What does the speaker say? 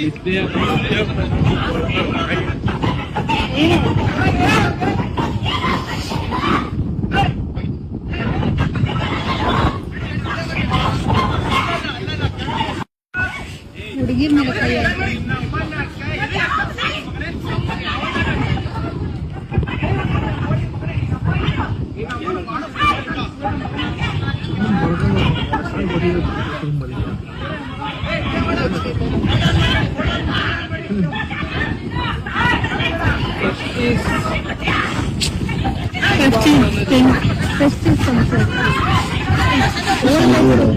ವಿದ್ಯೆ ಹುಡುಗಿ ಮೇಲೆ ಕೈ 15, 15, 15 something. What am I